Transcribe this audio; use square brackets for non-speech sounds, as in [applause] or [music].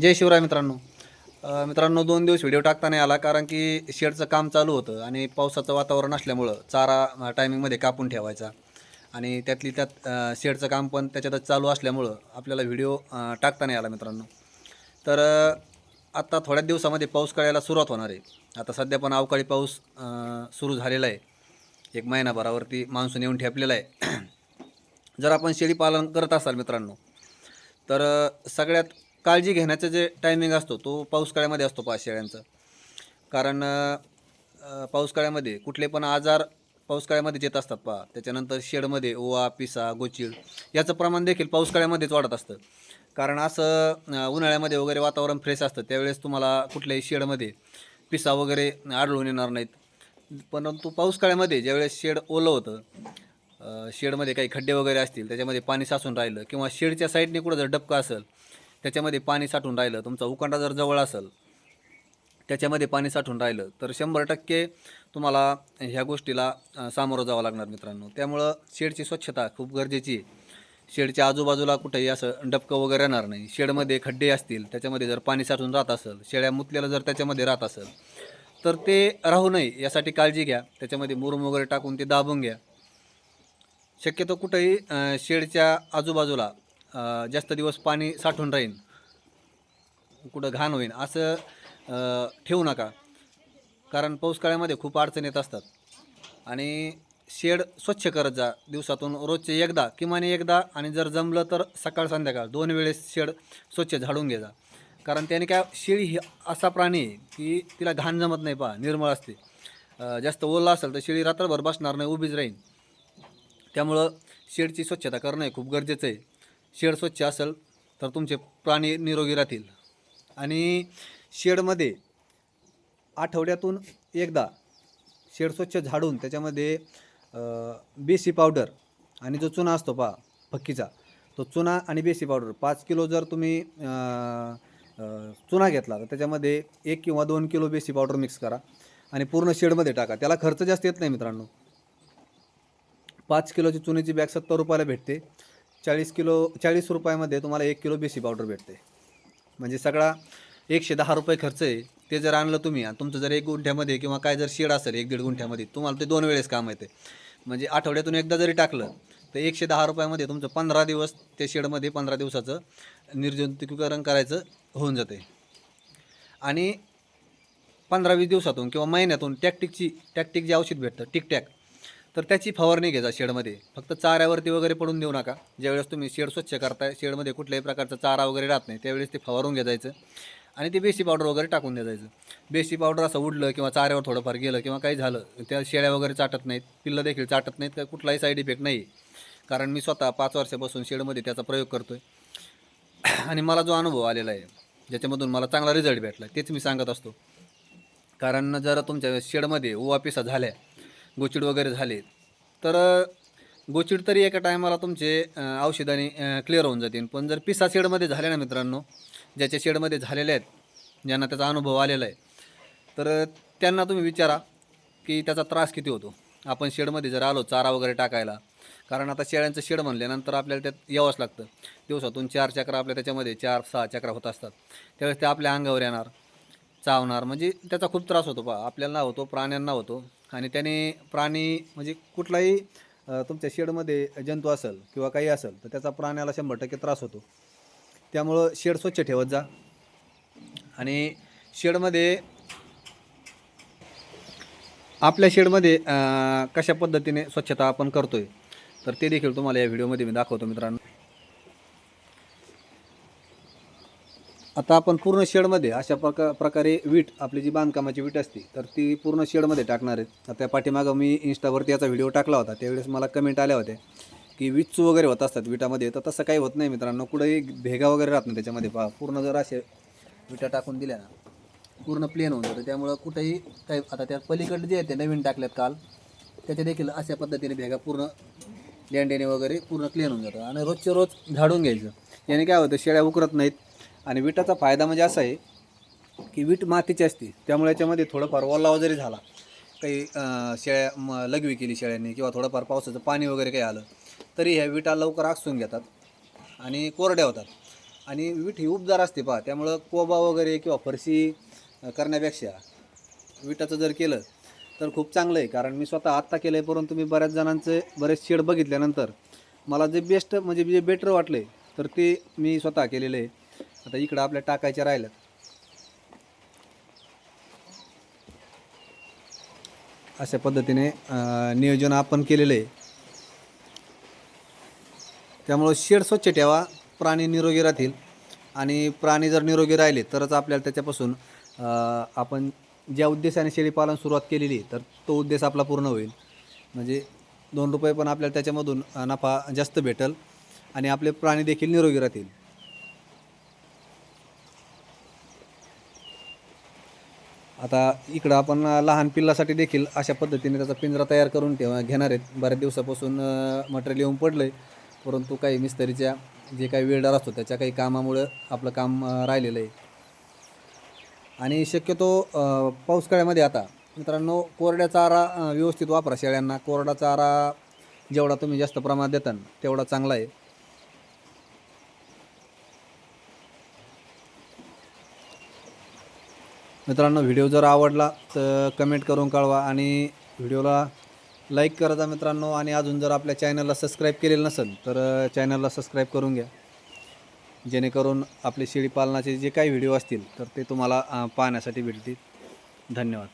जय शिवराय मित्रांनो. मित्रांनो दोन दिवस व्हिडिओ टाकता नाही आला कारण की शेडचं काम चालू होतं आणि पावसाचं वातावरण असल्यामुळं चारा टायमिंगमध्ये कापून ठेवायचा. आणि त्यातली त्यात शेडचं काम पण त्याच्यातच चालू असल्यामुळं आपल्याला व्हिडिओ टाकता नाही आला मित्रांनो. तर आत्ता थोड्याच दिवसामध्ये पाऊस कळायला सुरुवात होणार आहे. आता सध्या पण अवकाळी पाऊस सुरू झालेला आहे. एक महिनाभरावरती मान्सून येऊन ठेपलेला आहे. [clears throat] जर आपण शेळी पालन करत असाल मित्रांनो तर सगळ्यात काळजी घेण्याचं जे टायमिंग असतो तो पावसाळ्यामध्ये असतो पा शेळ्यांचा. कारण पावसाळ्यामध्ये कुठले पण आजार पावसाळ्यामध्येच येत असतात पहा त्याच्यानंतर शेडमध्ये ओवा पिसा गोचिळ याचं प्रमाण देखील पावसाळ्यामध्येच वाढत असतं. कारण असं उन्हाळ्यामध्ये वगैरे वातावरण फ्रेश असतं त्यावेळेस तुम्हाला कुठल्याही शेडमध्ये पिसा वगैरे आढळून येणार नाहीत. परंतु पावसाळ्यामध्ये ज्यावेळेस शेड ओलं होतं शेडमध्ये काही खड्डे वगैरे असतील त्याच्यामध्ये पाणी साचून राहिलं किंवा शेडच्या साईडने कुठं जर डबका असेल त्याच्यामध्ये पाणी साठून राहिलं तुमचा उकांडा जर जवळ असेल त्याच्यामध्ये पाणी साठून राहिलं तर शंभर टक्के तुम्हाला ह्या गोष्टीला सामोरं जावं लागणार मित्रांनो. त्यामुळं शेडची स्वच्छता खूप गरजेची आहे. शेडच्या आजूबाजूला कुठेही असं डबकं वगैरे येणार नाही. शेडमध्ये खड्डे असतील त्याच्यामध्ये जर पाणी साठून राहत असेल शेळ्या मुतल्याला जर त्याच्यामध्ये राहत असेल तर ते राहू नये यासाठी काळजी घ्या. त्याच्यामध्ये मुरुम वगैरे टाकून ते दाबून घ्या. शक्यतो कुठंही शेडच्या आजूबाजूला जास्त दिवस पाणी साठून राहीन. कुठं घाण होईन असं ठेवू नका. कारण पाऊस खूप अडचण येत असतात. आणि शेड स्वच्छ करत जा दिवसातून रोजचे एकदा किमान एकदा आणि जर जमलं तर सकाळ संध्याकाळ दोन वेळेस शेड स्वच्छ झाडून घे जा. कारण त्याने काय शेळी ही असा प्राणी आहे की तिला घाण जमत नाही पहा निर्मळ असते. जास्त ओला असेल तर शेळी रात्रभर बसणार नाही उभीच राहील त्यामुळं शेडची स्वच्छता करणं हे खूप गरजेचं आहे. शेड स्वच्छ असेल तर तुमचे प्राणी निरोगी राहतील. आणि शेडमध्ये आठवड्यातून एकदा शेड स्वच्छ झाडून त्याच्यामध्ये बेसी पावडर आणि जो चुना असतो पहा फक्कीचा तो चुना आणि बेसी पावडर पाच किलो जर तुम्ही चुना घेतला तर त्याच्यामध्ये एक किंवा दोन किलो बेसी पावडर मिक्स करा आणि पूर्ण शेडमध्ये टाका. त्याला खर्च जास्त येत नाही मित्रांनो. पाच किलोची चुनीची बॅग सत्तर रुपयाला भेटते. चाळीस किलो चाळीस रुपयामध्ये तुम्हाला एक किलो बेसी पावडर भेटते. म्हणजे सगळा एकशे दहा रुपये खर्च आहे. ते जर आणलं तुम्ही आणि तुमचं जर एक गुंठ्यामध्ये किंवा काय जर शेड असेल एक दीड गुंठ्यामध्ये तुम्हाला ते दोन वेळेस काम येते. म्हणजे आठवड्यातून एकदा जरी टाकलं तर एकशे दहा रुपयामध्ये तुमचं पंधरा दिवस त्या शेडमध्ये पंधरा दिवसाचं निर्जंतुकीकरण करायचं होऊन जाते. आणि पंधरा वीस दिवसातून किंवा महिन्यातून टॅक्टिकची टॅक्टिक जे औषध भेटतं टिकटॅक तर त्याची फवारणी घ्यायचा शेडमध्ये. फक्त चाऱ्यावरती वगैरे पडून देऊ नका. ज्यावेळेस तुम्ही शेड स्वच्छ करताय शेडमध्ये कुठल्याही प्रकारचा चारा वगैरे राहत नाही त्यावेळेस ते फवारून घ्यायचं जायचं. आणि ते बेसी पावडर वगैरे टाकून द्यायचं जायचं. बेसी पावडर असं उडलं किंवा चाऱ्यावर थोडंफार गेलं किंवा काही झालं त्या शेळ्या वगैरे चाटत नाहीत पिल्लं देखील चाटत नाहीत का कुठलाही साईड इफेक्ट नाही. कारण मी स्वतः पाच वर्षापासून शेडमध्ये त्याचा प्रयोग करतो आहे आणि मला जो अनुभव आलेला आहे ज्याच्यामधून मला चांगला रिझल्ट भेटला तेच मी सांगत असतो. कारण जर तुमच्या शेडमध्ये ओवा पिसा झाल्या गोचिड वगैरे झाले. तर गोचिड तरी एका टायमाला तुमचे औषधाने क्लिअर होऊन जातील. पण जर पिसा शेडमध्ये झाले ना मित्रांनो ज्याच्या शेडमध्ये झालेले आहेत ज्यांना त्याचा अनुभव आलेला आहे तर त्यांना तुम्ही विचारा की त्याचा त्रास किती होतो. आपण शेडमध्ये जर आलो चारा वगैरे टाकायला कारण आता शेळ्यांचं शेड म्हणल्यानंतर आपल्याला त्यात यावंच लागतं. दिवसातून चार चक्र आपल्या त्याच्यामध्ये चार सहा चक्र होत असतात. त्यावेळेस ते आपल्या अंगावर येणार चावणार म्हणजे त्याचा खूप त्रास होतो पा आपल्याला होतो प्राण्यांना होतो. आणि त्याने प्राणी म्हणजे कुठलाही तुमच्या शेडमध्ये जंतू असेल किंवा काही असेल तर त्याचा प्राण्याला शंभर टक्के त्रास होतो. त्यामुळं शेड स्वच्छ ठेवत जा. आणि शेडमध्ये आपल्या शेडमध्ये कशा पद्धतीने स्वच्छता आपण करतो आहे तर ते देखील तुम्हाला या व्हिडिओमध्ये मी दाखवतो मित्रांनो. आता आपण पूर्ण शेडमध्ये अशा प्रका प्रकारे वीट आपली जी बांधकामाची वीट असते तर ती पूर्ण शेडमध्ये टाकणार आहेत. आता पाठीमागं मी इंस्टावरती याचा व्हिडिओ टाकला होता. त्यावेळेस मला कमेंट आल्या होत्या की विचू वगैरे होत असतात विटामध्ये. तर तसं काही होत नाही मित्रांनो. कुठंही भेगा वगैरे राहत नाही त्याच्यामध्ये. पहा पूर्ण जर असे विटा टाकून दिल्या ना पूर्ण प्लेन होऊन जातं. त्यामुळं कुठंही काही आता त्या पलीकडे जे आहेत ते नवीन टाकल्यात काल त्याचे देखील अशा पद्धतीने भेगा पूर्ण लेंडेने वगैरे पूर्ण क्लीन होऊन जातं. आणि रोजचे रोज झाडून घ्यायचं. याने काय होतं शेळ्या उकरत नाहीत. आणि विटाचा फायदा म्हणजे असा आहे की वीट मातीची असते त्यामुळे याच्यामध्ये थोडंफार ओलावा जरी झाला काही शेळ्या म लघवी केली शेळ्यांनी किंवा थोडंफार पावसाचं पाणी वगैरे काही आलं तरी ह्या विटा लवकर आकसून घेतात आणि कोरड्या होतात. आणि वीट ही उबदार असते पहा त्यामुळं कोबा वगैरे किंवा फरशी करण्यापेक्षा विटाचं जर केलं तर खूप चांगलं आहे. कारण मी स्वतः आत्ता केलं आहे परंतु मी बऱ्याच जणांचे बरेच शेड बघितल्यानंतर मला जे बेस्ट म्हणजे जे बेटर वाटले तर ते मी स्वतः केलेलं आहे. आता इकडं आपल्या टाकायच्या राहिल्यात. अशा पद्धतीने नियोजन आपण केलेलं आहे. त्यामुळं शेड स्वच्छ ठेवा प्राणी निरोगी राहतील. आणि प्राणी जर निरोगी राहिले तरच आपल्याला त्याच्यापासून आपण ज्या उद्देशाने शेळीपालन सुरुवात केलेली आहे, तर तो उद्देश आपला पूर्ण होईल. म्हणजे दोन रुपये पण आपल्याला त्याच्यामधून नफा जास्त भेटेल आणि आपले प्राणी देखील निरोगी राहतील. आता इकडं आपण लहान पिल्लासाठी देखील अशा पद्धतीने त्याचा पिंजरा तयार करून ठेवा घेणार आहेत. बऱ्याच दिवसापासून मटेरियल येऊन पडलं आहे परंतु काही मिस्त्रीच्या जे काही वेळदार असतो त्याच्या काही कामामुळं आपलं काम राहिलेलं आहे. आणि शक्यतो पावसाळ्यामध्ये आता मित्रांनो कोरड्या चारा व्यवस्थित वापरा. शेळ्यांना कोरडा चारा जेवढा तुम्ही जास्त प्रमाणात देता तेवढा चांगला आहे. मित्रांनो व्हिडिओ जर आवडला तर कमेंट करून कळवा आणि व्हिडिओला लाईक करा मित्रांनो. आणि अजून जर आपल्या चॅनलला सबस्क्राईब केलेलं नसेल तर चॅनलला सबस्क्राईब करून घ्या. जेणेकरून आपले शेळी पालनाचे जे काही व्हिडिओ असतील तर ते तुम्हाला पाहण्यासाठी भेटतील. धन्यवाद.